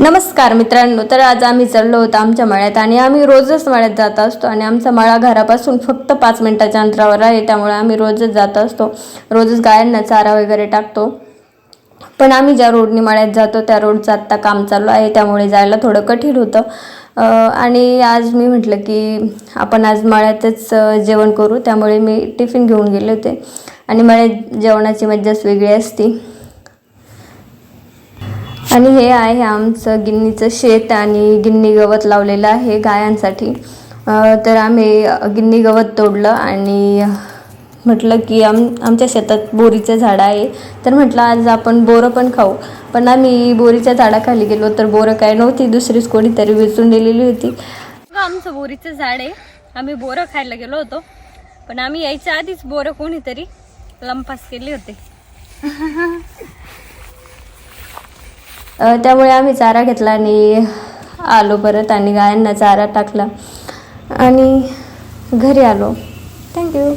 नमस्कार मित्रांनो तर आज आम्ही चाललो होतो आमच्या मळ्यात आणि आम्ही रोजच मळ्यात जात असतो आणि आमचा मळा घरापासून फक्त पाच मिनिटाच्या अंतरावर आहे त्यामुळे आम्ही रोजच जात असतो. रोजच गायांना चारा वगैरे टाकतो. पण आम्ही ज्या रोडनी मळ्यात जातो त्या रोडचं आत्ता काम चालू आहे त्यामुळे जायला थोडं कठीण होतं. आणि आज मी म्हटलं की आपण आज मळ्यातच जेवण करू त्यामुळे मी टिफिन घेऊन गेले होते. आणि मळ्यात जेवणाची मज्जाच वेगळी असती. आणि हे आहे आमचं गिन्नीचं शेत आणि गिन्नी गवत लावलेलं आहे गायांसाठी. अं, तर आम्ही गिन्नी गवत तोडलं आणि म्हटलं की आम आमच्या शेतात बोरीचं झाड आहे. तर म्हटलं आज आपण बोरं पण खाऊ. पण आम्ही बोरीच्या झाडाखाली गेलो तर बोरं काय नव्हती दुसरीच कोणीतरी वेचून दिलेली होती. बघा, आमचं बोरीचं झाड आहे. आम्ही बोरं खायला गेलो होतो. पण आम्ही यायच्या आधीच बोरं कोणीतरी लंपास केले होते. त्यामुळे आम्ही चारा घेतला आणि आलो परत आणि गायांना चारा टाकला. आणि घरी आलो. थँक्यू